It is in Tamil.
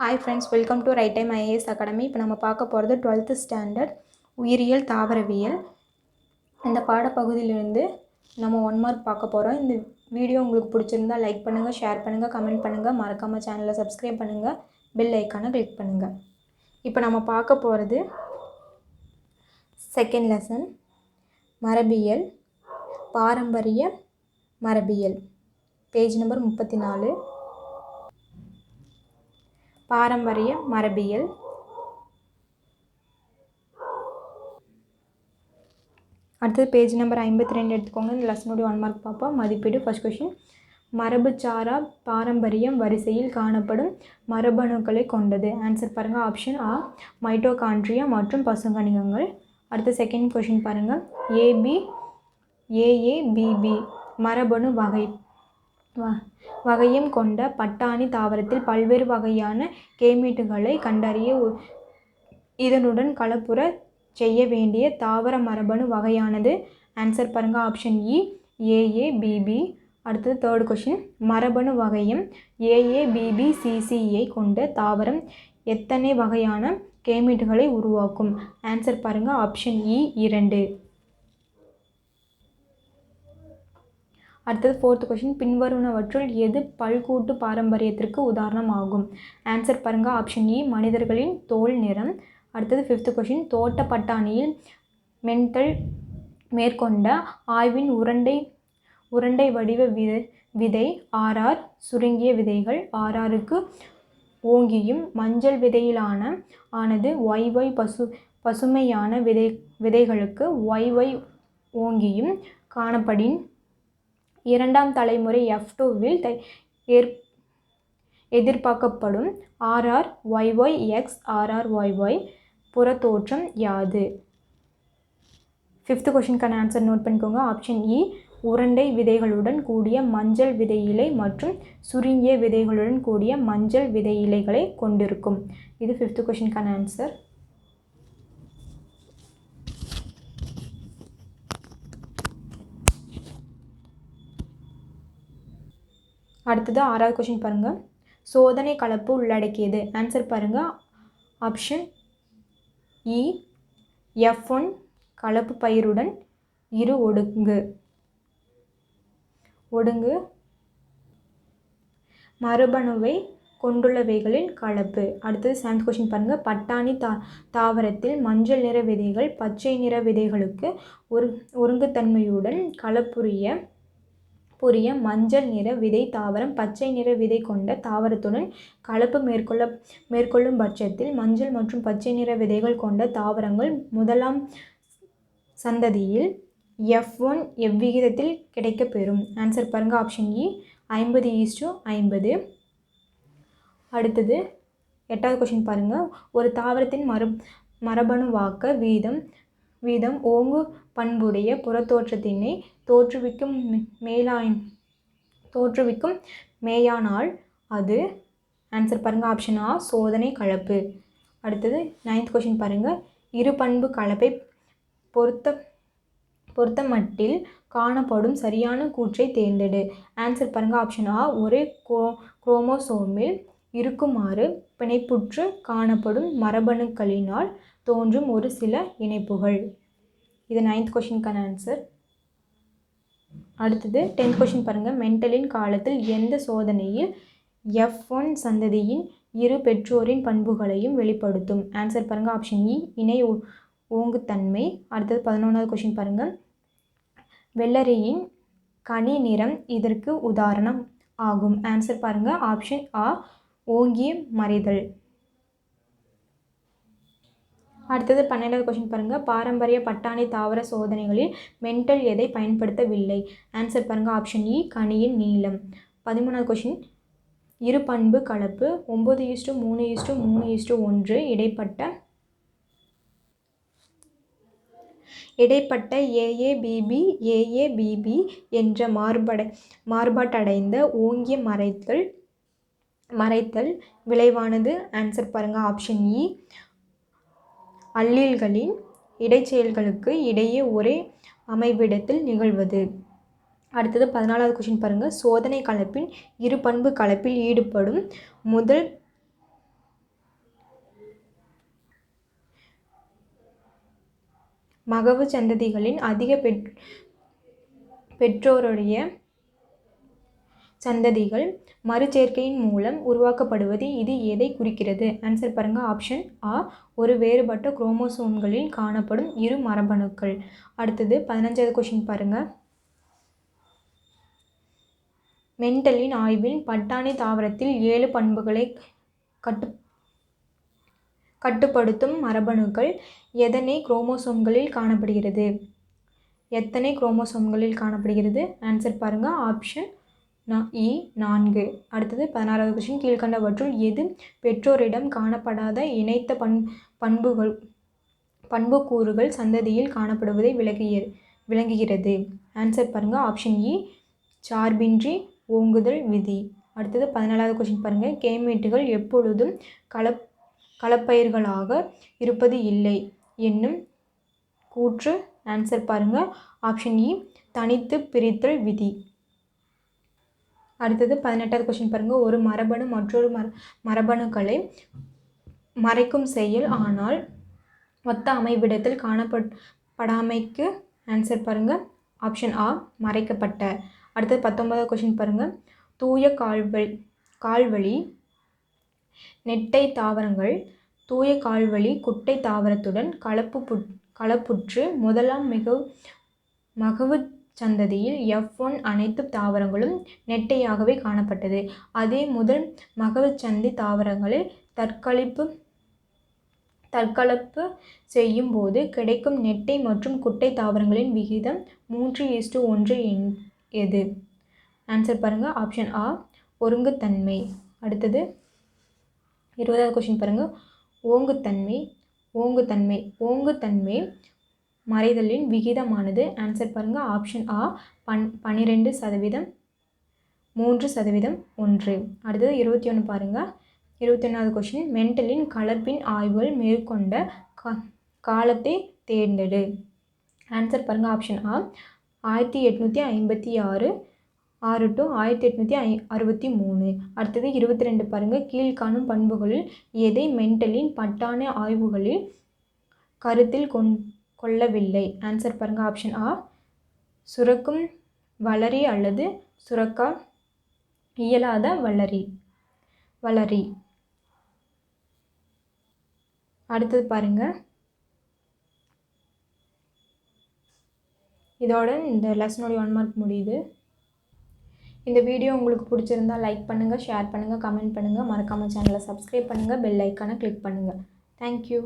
Hi friends welcome to right time IAS academy இப்போ நம்ம பார்க்க போகிறது டுவெல்த்து ஸ்டாண்டர்ட் உயிரியல் தாவரவியல். இந்த பாடப்பகுதியிலிருந்து நம்ம ஒன் மார்க் பார்க்க போகிறோம் இந்த வீடியோ உங்களுக்கு பிடிச்சிருந்தா லைக் பண்ணுங்கள் ஷேர் பண்ணுங்கள் கமெண்ட் பண்ணுங்கள் மறக்காமல் சேனலை சப்ஸ்கிரைப் பண்ணுங்கள் பெல் ஐக்கானை கிளிக் பண்ணுங்கள் இப்போ நம்ம பார்க்க போகிறது செகண்ட் லெசன் மரபியல் பாரம்பரிய மரபியல். பேஜ் நம்பர் முப்பத்தி நாலு. பாரம்பரிய மரபியல். அடுத்தது பேஜ் நம்பர் ஐம்பத்தி ரெண்டு எடுத்துக்கோங்க. இந்த லெசனுடைய ஒன் மார்க் பார்ப்போம். மதிப்பீடு ஃபஸ்ட் கொஷின் மரபுச்சாரா பாரம்பரியம் வரிசையில் காணப்படும் மரபணுக்களை கொண்டது. ஆன்சர் பாருங்கள் ஆப்ஷன் ஆ மைட்டோகாண்ட்ரியா மற்றும் பசுங்கணிகங்கள் அடுத்த செகண்ட் கொஷின் பாருங்கள் A B A A B B மரபணு வகை வகையும் கொண்ட பட்டாணி தாவரத்தில் பல்வேறு வகையான கேமீட்டுகளை கண்டறிய உ- இதனுடன் கலப்புற செய்ய வேண்டிய தாவர மரபணு வகையானது. ஆன்சர் பாருங்கள் ஆப்ஷன் இ ஏஏபிபி அடுத்தது தேர்ட் கொஷின் மரபணு வகையும் ஏஏபிபி சிசியை கொண்ட தாவரம் எத்தனை வகையான கேமீட்டுகளை உருவாக்கும்? ஆன்சர் பாருங்க. ஆப்ஷன் இ e, இரண்டு. அடுத்தது ஃபோர்த் கொஷின் பின்வருவனவற்றுள் எது பல்கூட்டு பாரம்பரியத்திற்கு உதாரணம் ஆகும் ஆன்சர் பாருங்கள் ஆப்ஷன் இ மனிதர்களின் தோல் நிறம். அடுத்தது ஃபிஃப்த் கொஷின் தோட்ட பட்டாணியில் மென்டல் மேற்கொண்ட ஆய்வின் உருண்டை உருண்டை வடிவ விதை விதை ஆர்ஆர் சுருங்கிய விதைகள். ஆர்ஆருக்கு ஓங்கியும் மஞ்சள் விதையிலான ஆனது ஒய்ஒய் பசு பசுமையான விதை விதைகளுக்கு ஒய்ஒய் ஓங்கியும் காணப்படின் இரண்டாம் தலைமுறை எஃப் டூவில் ஏற் எதிர்பார்க்கப்படும் R R Y Y X R R Y Y புறத்தோற்றம் யாது? ஃபிஃப்த் கொஷினுக்கான ஆன்சர் நோட் பண்ணிக்கோங்க. ஆப்ஷன் இ e, உருண்டை விதைகளுடன் கூடிய மஞ்சள் விதை இலை மற்றும் சுருங்கிய விதைகளுடன் கூடிய மஞ்சள் விதை இலைகளை கொண்டிருக்கும். இது ஃபிஃப்த் கொஷினுக்கான ஆன்சர் அடுத்தது ஆறாவது கொஷின் பாருங்கள் சோதனை கலப்பு உள்ளடக்கியது. ஆன்சர் பாருங்கள் ஆப்ஷன் இ எஃப் ஒன் கலப்பு பயிருடன் இரு ஒடுங்கு. ஒடுங்கு. மரபணுவை கொண்டுள்ளவைகளின் கலப்பு. அடுத்தது செவன்த் கொஷின் பாருங்கள் பட்டாணி தா தாவரத்தில் மஞ்சள் நிற விதைகள் பச்சை நிற விதைகளுக்கு ஒரு ஒருங்குத்தன்மையுடன் கலப்புரிய புரிய மஞ்சள் நிற விதை தாவரம் பச்சை நிற விதை கொண்ட தாவரத்துடன் கலப்பு மேற்கொள்ள மேற்கொள்ளும் பட்சத்தில் மஞ்சள் மற்றும் பச்சை நிற விதைகள் கொண்ட தாவரங்கள் முதலாம் சந்ததியில் எஃப் ஒன் எவ்விகிதத்தில் கிடைக்கப்பெறும்? ஆன்சர் பாருங்க ஆப்ஷன் இ e, ஐம்பது ஈஸ்டு ஐம்பது. அடுத்தது எட்டாவது கொஷின் பாருங்கள் ஒரு தாவரத்தின் மர மரபணுவாக்க வீதம் வீதம் ஓங்கு பண்புடைய புறத்தோற்றத்தினை தோற்றுவிக்கும் மேலாய் தோற்றுவிக்கும் மேயானால் அது ஆன்சர் பாருங்கள் ஆப்ஷன் ஆ சோதனை கலப்பு. அடுத்தது நைன்த் கொஷின் பாருங்கள் இரு பண்பு கலப்பை பொருத்த பொருத்த மட்டில் காணப்படும் சரியான கூற்றை தேர்ந்தெடு. ஆன்சர் பாருங்கள் ஆப்ஷன் ஆ ஒரே குரோ குரோமோசோமில் இருக்குமாறு பிணைப்புற்று காணப்படும் மரபணுக்களினால் தோன்றும் ஒரு சில இணைப்புகள். இது நைன்த் கொஷினுக்கான ஆன்சர் அடுத்தது டென்த் கொஷின் பாருங்கள் மென்டலின் காலத்தில் எந்த சோதனையில் எஃப் ஒன் சந்ததியின் இரு பெற்றோரின் பண்புகளையும் வெளிப்படுத்தும்? ஆன்சர் பாருங்கள் ஆப்ஷன் இ இணை ஓ- ஓங்குத்தன்மை அடுத்தது பதினொன்றாவது கொஷின் பாருங்கள் வெள்ளரியின் கனி நிறம் இதற்கு உதாரணம் ஆகும். ஆன்சர் பாருங்கள் ஆப்ஷன் ஆ ஓங்கி மறைதல். அடுத்தது பன்னெண்டாவது கொஷின் பாருங்கள் பாரம்பரிய பட்டாணி தாவர சோதனைகளில் மென்டல் எதை பயன்படுத்தவில்லை? ஆன்சர் பாருங்கள் ஆப்ஷன் இ கனியின் நீளம். பதிமூணாவது கொஷின் இரு பண்பு கலப்பு. ஒம்பது ஈஸ்டு மூணு ஈஸ்டு மூணு ஈஸ்டு ஒன்று இடைப்பட்ட இடைப்பட்ட ஏஏபிபி ஏஏபிபி என்ற மாறுபட மாறுபாட்டடைந்த ஓங்கிய மறைத்தல் மறைத்தல் விளைவானது ஆன்சர் பாருங்கள் ஆப்ஷன் இ அல்லீல்களின் இடைச்செயல்களுக்கு இடையே ஒரே அமைவிடத்தில் நிகழ்வது. அடுத்தது பதினாலாவது கொஷின் பாருங்கள் சோதனை கலப்பின் இரு பண்பு கலப்பில் ஈடுபடும் முதல் மகவு சந்ததிகளின் அதிக பெற் பெற்றோருடைய சந்ததிகள் மறுசேர்க்கையின் மூலம் உருவாக்கப்படுவது இது எதை குறிக்கிறது? ஆன்சர் பாருங்கள் ஆப்ஷன் ஆ ஒரு வேறுபட்ட குரோமோசோம்களில் காணப்படும் இரு மரபணுக்கள். அடுத்தது பதினஞ்சாவது கொஷின் பாருங்கள் மென்டலின் ஆய்வில் பட்டாணி தாவரத்தில் ஏழு பண்புகளை கட்டு கட்டுப்படுத்தும் மரபணுக்கள் எதனை குரோமோசோம்களில் காணப்படுகிறது? எத்தனை குரோமோசோம்களில் காணப்படுகிறது? ஆன்சர் பாருங்கள் ஆப்ஷன் இ நான்கு. அடுத்தது பதினாறாவது கொஸ்டின் கீழ்கண்டவற்றுள் எது பெற்றோரிடம் காணப்படாத இணைத்த பண் பண்புகள் பண்புக்கூறுகள் சந்ததியில் காணப்படுவதை விளக்கிய விளங்குகிறது. ஆன்சர் பாருங்கள் ஆப்ஷன் இ சார்பின்றி ஓங்குதல் விதி. அடுத்தது பதினாலாவது கொஷின் பாருங்கள் கேமேட்டுகள் எப்பொழுதும் கலப் கலப்பயிர்களாக இருப்பது இல்லை என்னும் கூற்று. ஆன்சர் பாருங்கள் ஆப்ஷன் இ e, தனித்து பிரித்தல் விதி. அடுத்தது பதினெட்டாவது கொஷின் பாருங்கள் ஒரு மரபணு மற்றொரு மர மரபணுக்களை மறைக்கும் செயல். ஆனால் ஒத்த அமைவிடத்தில் காணப்படாமைக்கு ஆன்சர் பாருங்கள் ஆப்ஷன் ஆ மறைக்கப்பட்ட. அடுத்தது பத்தொன்பதாவது கொஷின் பாருங்கள் தூய கால்வழி கால்வழி நெட்டை தாவரங்கள் தூய கால்வழி குட்டை தாவரத்துடன் கலப்பு புட் கலப்புற்று முதலாம் மிக மகவு சந்ததியில் எஃப் ஒன் அனைத்து தாவரங்களும் நெட்டையாகவே காணப்பட்டது. அதே முதல் மகவச்சந்தி தாவரங்களில் தற்கழிப்பு தற்கலப்பு செய்யும் போது கிடைக்கும் நெட்டை மற்றும் குட்டை தாவரங்களின் விகிதம் மூன்று இஸ்டு ஒன்று என் எது? ஆன்சர் பாருங்கள் ஆப்ஷன் ஆ ஒருங்குத்தன்மை. அடுத்தது இருபதாவது கொஷின் பாருங்கள் ஓங்குத்தன்மை ஓங்குத்தன்மை ஓங்குத்தன்மை மறைதலின் விகிதமானது ஆன்சர் பாருங்கள் ஆப்ஷன் ஆ பன் பன்னிரெண்டு சதவீதம் மூன்று சதவீதம் ஒன்று. அடுத்தது இருபத்தி ஒன்று பாருங்கள் இருபத்தி ஒன்றாவது கொஷின் மென்டலின் கலப்பின் ஆய்வுகள் மேற்கொண்ட கா காலத்தை தேர்ந்தெடு. ஆன்சர் பாருங்கள் ஆப்ஷன் ஆ ஆயிரத்தி எட்நூற்றி ஐம்பத்தி ஆறு ஆறு டு ஆயிரத்தி எட்நூற்றி ஐ அறுபத்தி மூணு. அடுத்தது இருபத்தி ரெண்டு பாருங்கள் கீழ்காணும் பண்புகளில் எதை மென்டலின் பட்டான ஆய்வுகளில் கருத்தில் கொண் கொள்ளவில்லை. ஆன்சர் பாருங்கள் ஆப்ஷன் ஆ சுரக்கும் வளரி அல்லது சுரக்கா இயலாத வளரி. வளரி. அடுத்தது பாருங்கள் இதோட இந்த லெசனோடைய ஒன் மார்க் முடியுது. இந்த வீடியோ உங்களுக்கு பிடிச்சிருந்தா லைக் பண்ணுங்கள் ஷேர் பண்ணுங்கள் கமெண்ட் பண்ணுங்கள் மறக்காமல் சேனலை சப்ஸ்கிரைப் பண்ணுங்கள் பெல் ஐக்கானை கிளிக் பண்ணுங்கள் தேங்க்யூ